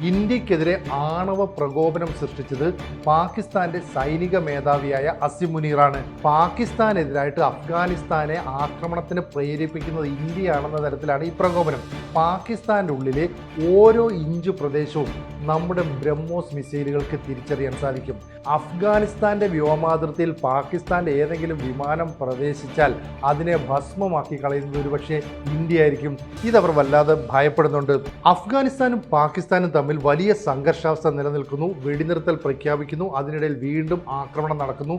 ഇന്ത്യക്കെതിരെ ആണവ പ്രകോപനം സൃഷ്ടിച്ചത് പാകിസ്ഥാന്റെ സൈനിക മേധാവിയായ അസിം മുനീറാണ്. പാകിസ്ഥാനെതിരായിട്ട് അഫ്ഗാനിസ്ഥാനെ ആക്രമണത്തിന് പ്രേരിപ്പിക്കുന്നത് ഇന്ത്യയാണെന്ന തരത്തിലാണ് ഈ പ്രകോപനം. പാകിസ്ഥാന്റെ ഉള്ളിലെ ഓരോ ഇഞ്ച് പ്രദേശവും നമ്മുടെ ബ്രഹ്മോസ് മിസൈലുകൾക്ക് തിരിച്ചറിയാൻ സാധിക്കും. അഫ്ഗാനിസ്ഥാന്റെ വ്യോമാതിർത്തിയിൽ പാകിസ്ഥാന്റെ ഏതെങ്കിലും വിമാനം പ്രവേശിച്ചാൽ അതിനെ ഭസ്മമാക്കി കളയുന്നത് ഒരുപക്ഷെ ഇന്ത്യ ആയിരിക്കും ഇതവർ വല്ലാതെ ഭയപ്പെടുന്നുണ്ട്. അഫ്ഗാനിസ്ഥാനും പാകിസ്ഥാനും തമ്മിൽ വലിയ സംഘർഷാവസ്ഥ നിലനിൽക്കുന്നു വെടിനിർത്തൽ പ്രഖ്യാപിക്കുന്നു അതിനിടയിൽ വീണ്ടും ആക്രമണം നടക്കുന്നു.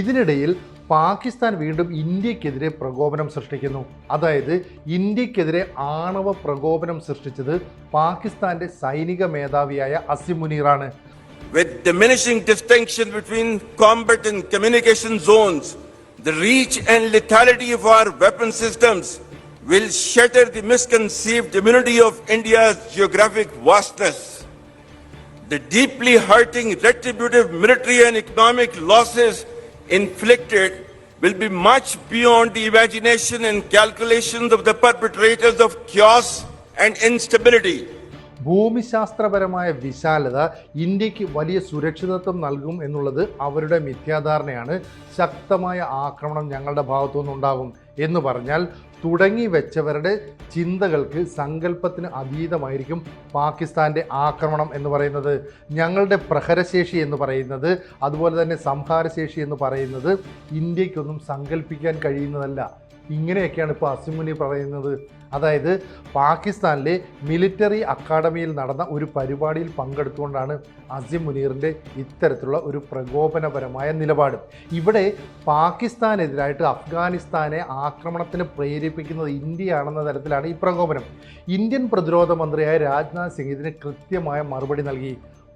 ഇതിനിടയിൽ പാകിസ്ഥാൻ വീണ്ടും ഇന്ത്യക്കെതിരെ പ്രകോപനം സൃഷ്ടിക്കുന്നു. അതായത് ഇന്ത്യക്കെതിരെ ആണവ പ്രകോപനം സൃഷ്ടിച്ചത് പാകിസ്ഥാന്റെ സൈനിക മേധാവിയായ Asim മുനീറാണ്. With diminishing distinction between combat and communication zones, the reach and lethality of our weapon systems will shatter the misconceived immunity of India's geographic vastness. The deeply hurting retributive military and economic losses inflicted will be much beyond the imagination and calculations of the perpetrators of chaos and instability. ഭൂമിശാസ്ത്രപരമായ വിശാലത ഇന്ത്യയ്ക്ക് വലിയ സുരക്ഷിതത്വം നൽകും എന്നുള്ളത് അവരുടെ മിഥ്യാധാരണയാണ് ശക്തമായ ആക്രമണം ഞങ്ങളുടെ ഭാഗത്തുനിന്നുണ്ടാകും എന്ന് പറഞ്ഞാൽ തുടങ്ങി വെച്ചവരുടെ ചിന്തകൾക്ക് സങ്കല്പത്തിന് അതീതമായിരിക്കും പാകിസ്ഥാന്റെ ആക്രമണം എന്ന് പറയുന്നത്. ഞങ്ങളുടെ പ്രഹരശേഷി എന്ന് പറയുന്നത് അതുപോലെ തന്നെ സംഹാരശേഷി എന്ന് പറയുന്നത് ഇന്ത്യക്കൊന്നും സങ്കല്പിക്കാൻ കഴിയുന്നതല്ല. ഇങ്ങനെയൊക്കെയാണ് ഇപ്പോൾ അസിമുനി പറയുന്നത്. അതായത് പാകിസ്ഥാനിലെ മിലിറ്ററി അക്കാഡമിയിൽ നടന്ന ഒരു പരിപാടിയിൽ പങ്കെടുത്തുകൊണ്ടാണ് അസിം മുനീറിന്റെ ഇത്തരത്തിലുള്ള ഒരു പ്രകോപനപരമായ നിലപാട്. ഇവിടെ പാകിസ്ഥാനെതിരായിട്ട് അഫ്ഗാനിസ്ഥാനെ ആക്രമണത്തിന് പ്രേരിപ്പിക്കുന്നത് ഇന്ത്യയാണെന്ന തരത്തിലാണ് ഈ പ്രകോപനം. ഇന്ത്യൻ പ്രതിരോധ മന്ത്രിയായ രാജ്നാഥ് സിംഗ് ഇതിന് കൃത്യമായ മറുപടി നൽകി.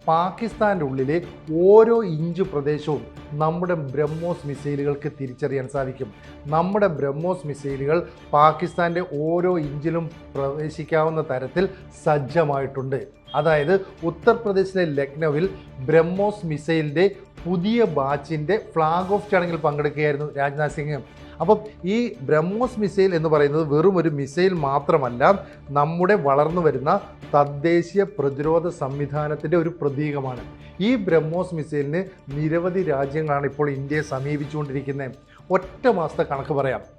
പാകിസ്ഥാന്റെ ഉള്ളിലെ ഓരോ ഇഞ്ച് പ്രദേശവും നമ്മുടെ ബ്രഹ്മോസ് മിസൈലുകൾക്ക് തിരിച്ചറിയാൻ സാധിക്കും. നമ്മുടെ ബ്രഹ്മോസ് മിസൈലുകൾ പാകിസ്ഥാന്റെ ഓരോ ഇഞ്ചിലും പ്രവേശിക്കാവുന്ന തരത്തിൽ സജ്ജമായിട്ടുണ്ട്. അതായത് ഉത്തർപ്രദേശിലെ ലക്നൌവിൽ ബ്രഹ്മോസ് മിസൈലിന്റെ പുതിയ ബാച്ചിന്റെ ഫ്ലാഗ് ഓഫ് ചടങ്ങിൽ പങ്കെടുക്കുകയായിരുന്നു രാജ്നാഥ് സിംഗ്. അപ്പം ഈ ബ്രഹ്മോസ് മിസൈൽ എന്ന് പറയുന്നത് വെറും ഒരു മിസൈൽ മാത്രമല്ല നമ്മുടെ വളർന്നു വരുന്ന തദ്ദേശീയ പ്രതിരോധ സംവിധാനത്തിന്റെ ഒരു പ്രതീകമാണ്. ഈ ബ്രഹ്മോസ് മിസൈലിന് നിരവധി രാജ്യങ്ങളാണ് ഇപ്പോൾ ഇന്ത്യയെ സമീപിച്ചുകൊണ്ടിരിക്കുന്നത്. ഒറ്റ മാസത്തെ കണക്ക് പറയാം.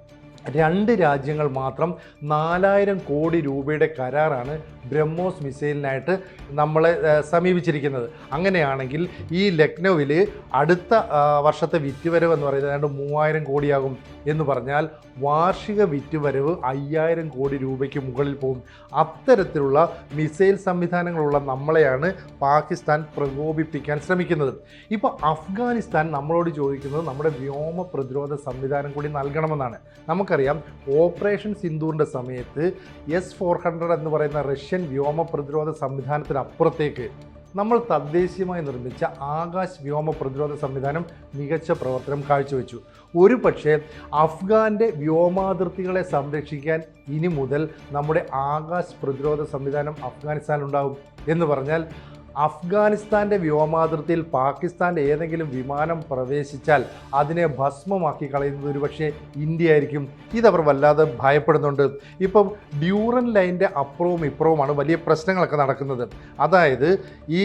രണ്ട് രാജ്യങ്ങൾ മാത്രം നാലായിരം കോടി രൂപയുടെ കരാറാണ് ബ്രഹ്മോസ് മിസൈലിനായിട്ട് നമ്മളെ സമീപിച്ചിരിക്കുന്നത്. അങ്ങനെയാണെങ്കിൽ ഈ ലക്നൌവിൽ അടുത്ത വർഷത്തെ വിറ്റുവരവ് എന്ന് പറയുന്നത് ഏതാണ്ട് മൂവായിരം കോടിയാകും എന്ന് പറഞ്ഞാൽ വാർഷിക വിറ്റുവരവ് അയ്യായിരം കോടി രൂപയ്ക്ക് മുകളിൽ പോകും. അത്തരത്തിലുള്ള മിസൈൽ സംവിധാനങ്ങളുള്ള നമ്മളെയാണ് പാകിസ്ഥാൻ പ്രകോപിപ്പിക്കാൻ ശ്രമിക്കുന്നത്. ഇപ്പോൾ അഫ്ഗാനിസ്ഥാൻ നമ്മളോട് ചോദിക്കുന്നത് നമ്മുടെ വ്യോമ പ്രതിരോധ സംവിധാനം കൂടി നൽകണമെന്നാണ്. നമുക്കറിയാം ഓപ്പറേഷൻ സിന്ദൂറിന്റെ സമയത്ത് എസ് ഫോർ ഹൺഡ്രഡ് എന്ന് പറയുന്ന റഷ്യൻ വ്യോമ പ്രതിരോധ സംവിധാനത്തിനപ്പുറത്തേക്ക് നമ്മൾ തദ്ദേശീയമായി നിർമ്മിച്ച ആകാശ് വ്യോമ പ്രതിരോധ സംവിധാനം മികച്ച പ്രവർത്തനം കാഴ്ചവെച്ചു. ഒരു പക്ഷേ അഫ്ഗാന്റെ വ്യോമാതിർത്തികളെ സംരക്ഷിക്കാൻ ഇനി മുതൽ നമ്മുടെ ആകാശ് പ്രതിരോധ സംവിധാനം അഫ്ഗാനിസ്ഥാനിലുണ്ടാകും എന്ന് പറഞ്ഞാൽ അഫ്ഗാനിസ്ഥാന്റെ വ്യോമാതിർത്തിയിൽ പാകിസ്ഥാന്റെ ഏതെങ്കിലും വിമാനം പ്രവേശിച്ചാൽ അതിനെ ഭസ്മമാക്കി കളയുന്നത് ഒരുപക്ഷെ ഇന്ത്യ ആയിരിക്കും ഇതവർ വല്ലാതെ ഭയപ്പെടുന്നുണ്ട്. ഇപ്പം ഡ്യൂറൻ ലൈന്റെ അപ്പുറവും ഇപ്പുറവുമാണ് വലിയ പ്രശ്നങ്ങളൊക്കെ നടക്കുന്നത്. അതായത് ഈ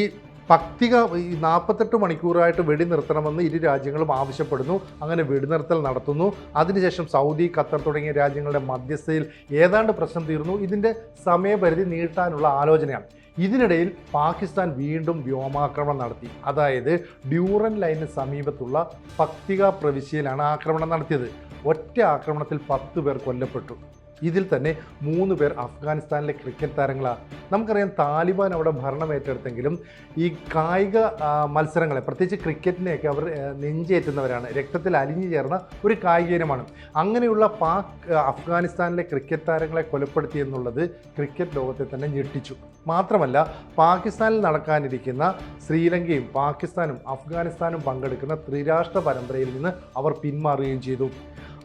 പക്തിക ഈ നാൽപ്പത്തെട്ട് മണിക്കൂറായിട്ട് വെടി നിർത്തണമെന്ന് ഇരു രാജ്യങ്ങളും ആവശ്യപ്പെടുന്നു. അങ്ങനെ വെടിനിർത്തൽ നടത്തുന്നു. അതിനുശേഷം സൗദി ഖത്തർ തുടങ്ങിയ രാജ്യങ്ങളുടെ മധ്യസ്ഥയിൽ ഏതാണ്ട് പ്രശ്നം തീർന്നു. ഇതിന്റെ സമയപരിധി നീട്ടാനുള്ള ആലോചനയാണ്. ഇതിനിടയിൽ പാകിസ്ഥാൻ വീണ്ടും വ്യോമാക്രമണം നടത്തി. അതായത് ഡ്യൂറൻ ലൈനിന് സമീപത്തുള്ള പക്തിക പ്രവിശ്യയിലാണ് ആക്രമണം നടത്തിയത്. ഒറ്റ ആക്രമണത്തിൽ പത്ത് പേർ കൊല്ലപ്പെട്ടു. ഇതിൽ തന്നെ മൂന്ന് പേർ അഫ്ഗാനിസ്ഥാനിലെ ക്രിക്കറ്റ് താരങ്ങളാണ് നമുക്കറിയാം താലിബാൻ അവിടെ ഭരണം ഏറ്റെടുത്തെങ്കിലും ഈ കായിക മത്സരങ്ങളെ പ്രത്യേകിച്ച് ക്രിക്കറ്റിനെയൊക്കെ അവർ നെഞ്ചേറ്റുന്നവരാണ്. രക്തത്തിൽ അലിഞ്ഞു ചേർന്ന ഒരു കായിക ഇനമാണ്. അങ്ങനെയുള്ള പാക് അഫ്ഗാനിസ്ഥാനിലെ ക്രിക്കറ്റ് താരങ്ങളെ കൊലപ്പെടുത്തി എന്നുള്ളത് ക്രിക്കറ്റ് ലോകത്തെ തന്നെ ഞെട്ടിച്ചു. മാത്രമല്ല പാകിസ്ഥാനിൽ നടക്കാനിരിക്കുന്ന ശ്രീലങ്കയും പാകിസ്ഥാനും അഫ്ഗാനിസ്ഥാനും പങ്കെടുക്കുന്ന ത്രിരാഷ്ട്ര പരമ്പരയിൽ നിന്ന് അവർ പിന്മാറുകയും ചെയ്തു.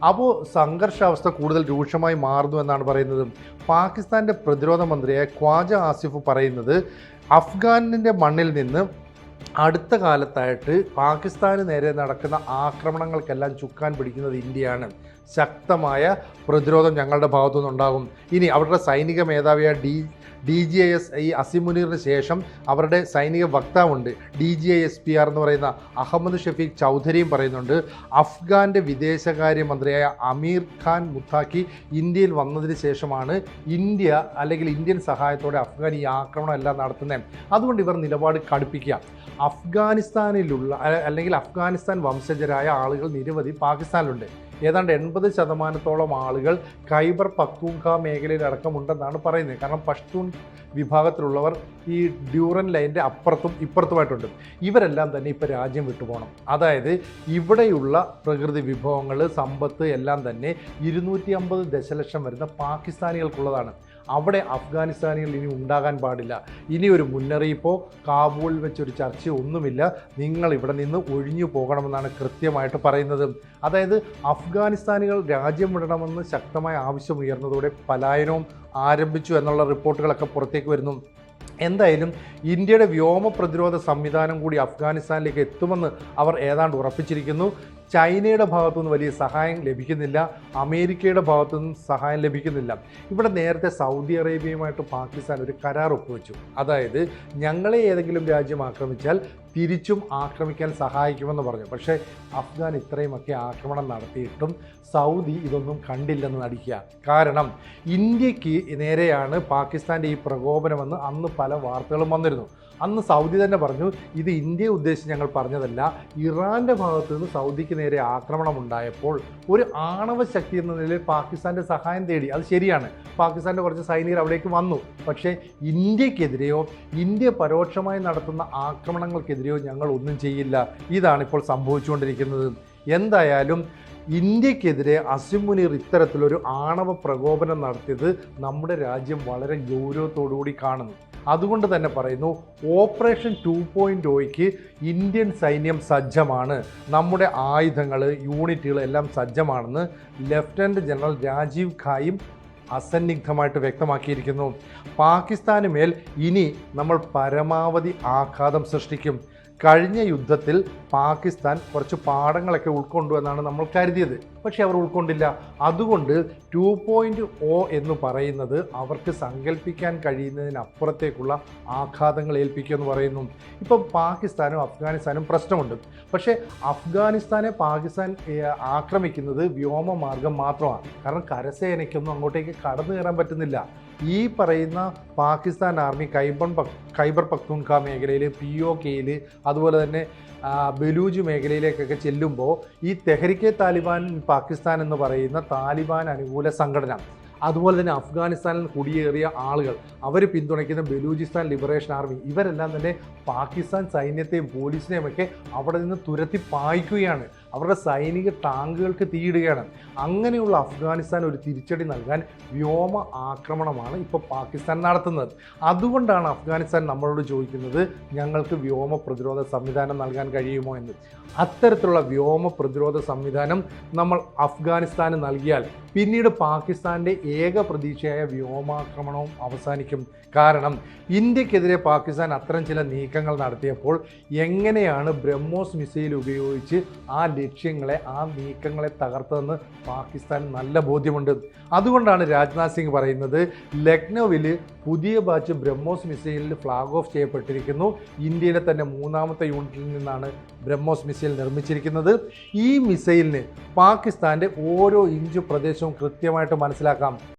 അപ്പോൾ സംഘർഷാവസ്ഥ കൂടുതൽ രൂക്ഷമായി മാറുന്നു എന്നാണ് പറയുന്നത് പാകിസ്ഥാന്റെ പ്രതിരോധ മന്ത്രിയായ ഖ്വാജ ആസിഫ് പറയുന്നത് അഫ്ഗാനിന്റെ മണ്ണിൽ നിന്ന് അടുത്ത കാലത്തായിട്ട് പാകിസ്ഥാന് നേരെ നടക്കുന്ന ആക്രമണങ്ങൾക്കെല്ലാം ചുക്കാൻ പിടിക്കുന്നത് ഇന്ത്യയാണ്. ശക്തമായ പ്രതിരോധം ഞങ്ങളുടെ ഭാഗത്തുനിന്നുണ്ടാകും. ഇനി അവരുടെ സൈനിക മേധാവിയായ D D G I S ഈ അസിമുനീറിന് ശേഷം അവരുടെ സൈനിക വക്താവുണ്ട്. D G I S P R എന്ന് പറയുന്ന അഹമ്മദ് ഷഫീഖ് ചൗധരിയും പറയുന്നുണ്ട്. അഫ്ഗാന്റെ വിദേശകാര്യമന്ത്രിയായ അമീർ ഖാൻ മുത്താക്കി ഇന്ത്യയിൽ വന്നതിന് ശേഷമാണ് ഇന്ത്യ അല്ലെങ്കിൽ ഇന്ത്യൻ സഹായത്തോടെ അഫ്ഗാൻ ഈ ആക്രമണം എല്ലാം നടത്തുന്നത്. അതുകൊണ്ട് ഇവർ നിലപാട് കടുപ്പിക്കുക. അഫ്ഗാനിസ്ഥാനിലുള്ള അല്ലെങ്കിൽ അഫ്ഗാനിസ്ഥാൻ വംശജരായ ആളുകൾ നിരവധി പാകിസ്ഥാനിലുണ്ട്. ഏതാണ്ട് എൺപത് ശതമാനത്തോളം ആളുകൾ ഖൈബർ പക്തൂൺഖ മേഖലയിൽ അടക്കമുണ്ടെന്നാണ് പറയുന്നത്. കാരണം പഷ്തൂൺ വിഭാഗത്തിലുള്ളവർ ഈ ഡ്യൂറൻ ലൈന്റെ അപ്പുറത്തും ഇപ്പുറത്തുമായിട്ടുണ്ട്. ഇവരെല്ലാം തന്നെ ഇപ്പോൾ രാജ്യം വിട്ടുപോകണം. അതായത് ഇവിടെയുള്ള പ്രകൃതി വിഭവങ്ങൾ സമ്പത്ത് എല്ലാം തന്നെ ഇരുന്നൂറ്റി അമ്പത് ദശലക്ഷം വരുന്ന പാകിസ്ഥാനികൾക്കുള്ളതാണ്. അവിടെ അഫ്ഗാനിസ്ഥാനിൽ ഇനി ഉണ്ടാകാൻ പാടില്ല. ഇനി ഒരു മുന്നറിയിപ്പോ കാബൂളിൽ വെച്ചൊരു ചർച്ചയോ ഒന്നുമില്ല. നിങ്ങൾ ഇവിടെ നിന്ന് ഒഴിഞ്ഞു പോകണമെന്നാണ് കൃത്യമായിട്ട് പറയുന്നത്. അതായത് അഫ്ഗാനിസ്ഥാനികൾ രാജ്യം വിടണമെന്ന് ശക്തമായ ആവശ്യം ഉയർന്നതോടെ പലായനവും ആരംഭിച്ചു എന്നുള്ള റിപ്പോർട്ടുകളൊക്കെ പുറത്തേക്ക് വരുന്നു. എന്തായാലും ഇന്ത്യയുടെ വ്യോമ പ്രതിരോധ സംവിധാനം കൂടി അഫ്ഗാനിസ്ഥാനിലേക്ക് എത്തുമെന്ന് അവർ ഏതാണ്ട് ഉറപ്പിച്ചിരിക്കുന്നു. ചൈനയുടെ ഭാഗത്തുനിന്ന് വലിയ സഹായം ലഭിക്കുന്നില്ല അമേരിക്കയുടെ ഭാഗത്തുനിന്നും സഹായം ലഭിക്കുന്നില്ല. ഇവിടെ നേരത്തെ സൗദി അറേബ്യയുമായിട്ട് പാകിസ്ഥാൻ ഒരു കരാർ ഒപ്പുവെച്ചു. അതായത് ഞങ്ങളെ ഏതെങ്കിലും രാജ്യം ആക്രമിച്ചാൽ തിരിച്ചും ആക്രമിക്കാൻ സഹായിക്കുമെന്ന് പറഞ്ഞു. പക്ഷേ അഫ്ഗാൻ ഇത്രയുമൊക്കെ ആക്രമണം നടത്തിയിട്ടും സൗദി ഇതൊന്നും കണ്ടില്ലെന്ന് നടിക്കുക. കാരണം ഇന്ത്യയ്ക്ക് നേരെയാണ് പാകിസ്ഥാന്റെ ഈ പ്രകോപനമെന്ന് അന്ന് പല വാർത്തകളും വന്നിരുന്നു. അന്ന് സൗദി തന്നെ പറഞ്ഞു ഇത് ഇന്ത്യയെ ഉദ്ദേശിച്ച് ഞങ്ങൾ പറഞ്ഞതല്ല ഇറാന്റെ ഭാഗത്തു നിന്ന് സൗദിക്ക് നേരെ ആക്രമണം ഉണ്ടായപ്പോൾ ഒരു ആണവ ശക്തി എന്ന നിലയിൽ പാകിസ്ഥാന്റെ സഹായം തേടി അത് ശരിയാണ് പാകിസ്ഥാന്റെ കുറച്ച് സൈനികർ അവിടേക്ക് വന്നു പക്ഷേ ഇന്ത്യക്കെതിരെയോ ഇന്ത്യ പരോക്ഷമായി നടത്തുന്ന ആക്രമണങ്ങൾക്കെതിരെയോ ഞങ്ങൾ ഒന്നും ചെയ്യില്ല ഇതാണ് ഇപ്പോൾ സംഭവിച്ചുകൊണ്ടിരിക്കുന്നത്. എന്തായാലും ഇന്ത്യക്കെതിരെ അസിം മുനീർ ഇത്തരത്തിലൊരു ആണവ പ്രകോപനം നടത്തിയത് നമ്മുടെ രാജ്യം വളരെ ഗൗരവത്തോടുകൂടി കാണുന്നു. അതുകൊണ്ട് തന്നെ പറയുന്നു ഓപ്പറേഷൻ ടു പോയിന്റ് ഒയ്ക്ക് ഇന്ത്യൻ സൈന്യം സജ്ജമാണ്. നമ്മുടെ ആയുധങ്ങൾ യൂണിറ്റുകൾ എല്ലാം സജ്ജമാണെന്ന് ലെഫ്റ്റനന്റ് ജനറൽ രാജീവ് ഖായും അസന്നിഗ്ധമായിട്ട് വ്യക്തമാക്കിയിരിക്കുന്നു. പാകിസ്ഥാന് മേൽ ഇനി നമ്മൾ പരമാവധി ആഘാതം സൃഷ്ടിക്കും. കഴിഞ്ഞ യുദ്ധത്തിൽ പാകിസ്ഥാൻ കുറച്ച് പാഠങ്ങളൊക്കെ ഉൾക്കൊണ്ടു എന്നാണ് നമ്മൾ കരുതിയത്. പക്ഷേ അവർ ഉൾക്കൊണ്ടില്ല. അതുകൊണ്ട് ടു പോയിന്റ് ഒ എന്ന് പറയുന്നത് അവർക്ക് സങ്കല്പിക്കാൻ കഴിയുന്നതിനപ്പുറത്തേക്കുള്ള ആഘാതങ്ങൾ ഏൽപ്പിക്കുമെന്ന് പറയുന്നു. ഇപ്പം പാകിസ്ഥാനും അഫ്ഗാനിസ്ഥാനും പ്രശ്നമുണ്ട്. പക്ഷേ അഫ്ഗാനിസ്ഥാനെ പാകിസ്ഥാൻ ആക്രമിക്കുന്നത് വ്യോമമാർഗം മാത്രമാണ്. കാരണം കരസേനയ്ക്കൊന്നും അങ്ങോട്ടേക്ക് കടന്നു കയറാൻ പറ്റുന്നില്ല. ഈ പറയുന്ന പാകിസ്ഥാൻ ആർമി കൈബൺ പക് ഖൈബർ പക്തൂൺഖ മേഖലയിൽ പി ഒ കെയിൽ അതുപോലെ തന്നെ ബലൂജ് മേഖലയിലേക്കൊക്കെ ചെല്ലുമ്പോൾ ഈ തെഹരിക്കെ താലിബാൻ പാകിസ്ഥാൻ എന്ന് പറയുന്ന താലിബാൻ അനുകൂല സംഘടന അതുപോലെ തന്നെ അഫ്ഗാനിസ്ഥാനിൽ കുടിയേറിയ ആളുകൾ അവർ പിന്തുണയ്ക്കുന്ന ബലൂചിസ്ഥാൻ ലിബറേഷൻ ആർമി ഇവരെല്ലാം തന്നെ പാകിസ്ഥാൻ സൈന്യത്തെയും പോലീസിനെയും ഒക്കെ അവിടെ നിന്ന് തുരത്തി പായിക്കുകയാണ്. അവരുടെ സൈനിക ടാങ്കുകൾക്ക് തീയിടുകയാണ്. അങ്ങനെയുള്ള അഫ്ഗാനിസ്ഥാൻ ഒരു തിരിച്ചടി നൽകാൻ വ്യോമ ആക്രമണമാണ് ഇപ്പോൾ പാകിസ്ഥാൻ നടത്തുന്നത്. അതുകൊണ്ടാണ് അഫ്ഗാനിസ്ഥാൻ നമ്മളോട് ചോദിക്കുന്നത് ഞങ്ങൾക്ക് വ്യോമ പ്രതിരോധ സംവിധാനം നൽകാൻ കഴിയുമോ എന്ന്? അത്തരത്തിലുള്ള വ്യോമ പ്രതിരോധ സംവിധാനം നമ്മൾ അഫ്ഗാനിസ്ഥാന് നൽകിയാൽ പിന്നീട് പാകിസ്ഥാന്റെ ഏക പ്രതീക്ഷയായ വ്യോമാക്രമണവും അവസാനിക്കും. കാരണം ഇന്ത്യക്കെതിരെ പാകിസ്ഥാൻ അത്തരം ചില നീക്കങ്ങൾ നടത്തിയപ്പോൾ എങ്ങനെയാണ് ബ്രഹ്മോസ് മിസൈൽ ഉപയോഗിച്ച് ആ ലക്ഷ്യങ്ങളെ ആ നീക്കങ്ങളെ തകർത്തതെന്ന് പാകിസ്ഥാൻ നല്ല ബോധ്യമുണ്ട്. അതുകൊണ്ടാണ് രാജ്നാഥ് സിംഗ് പറയുന്നത് ലക്നൌവിൽ പുതിയ ബാച്ച് ബ്രഹ്മോസ് മിസൈലിൽ ഫ്ലാഗ് ഓഫ് ചെയ്യപ്പെട്ടിരിക്കുന്നു. ഇന്ത്യയിലെ തന്നെ മൂന്നാമത്തെ യൂണിറ്റിൽ നിന്നാണ് ബ്രഹ്മോസ് മിസൈൽ നിർമ്മിച്ചിരിക്കുന്നത്. ഈ മിസൈലിന് പാകിസ്ഥാന്റെ ഓരോ ഇഞ്ച് പ്രദേശവും കൃത്യമായിട്ട് മനസ്സിലാക്കാം.